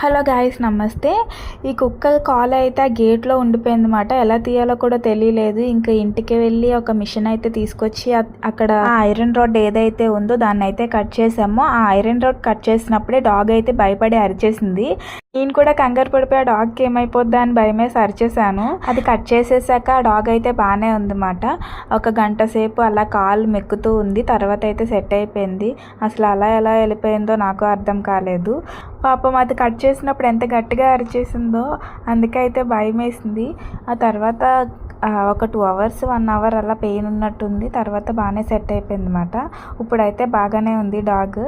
Hello guys నమస్తే. ఈ కుక్క కాల్ అయితే ఆ గేట్లో ఉండిపోయింది అనమాట ఎలా తీయాలో కూడా తెలియలేదు. ఇంకా ఇంటికి వెళ్ళి ఒక మిషన్ అయితే తీసుకొచ్చి అక్కడ ఆ ఐరన్ రాడ్ ఏదైతే ఉందో దాన్ని అయితే కట్ చేసామో. ఆ ఐరన్ రాడ్ కట్ చేసినప్పుడే డాగ్ అయితే భయపడి అరిచేసింది. నేను కూడా కంగారు పడిపోయి ఆ డాగ్కి ఏమైపోద్దా అని భయమేసి అరిచేసాను అది కట్ చేసేసాక ఆ డాగ్ అయితే బాగానే ఉందన్నమాట. ఒక గంట సేపు అలా కాలు మెక్కుతూ ఉంది. తర్వాత అయితే సెట్ అయిపోయింది. అసలు అలా ఎలా వెళ్ళిపోయిందో నాకు అర్థం కాలేదు. పాపం అది కట్ చేసినప్పుడు ఎంత గట్టిగా అరిచేసిందో అందుకే అయితే భయం వేసింది ఆ తర్వాత ఒక టూ అవర్స్ వన్ అవర్ అలా పెయిన్ ఉన్నట్టుంది. తర్వాత బాగానే సెట్ అయిపోయింది అనమాట ఇప్పుడైతే బాగానే ఉంది డాగ్.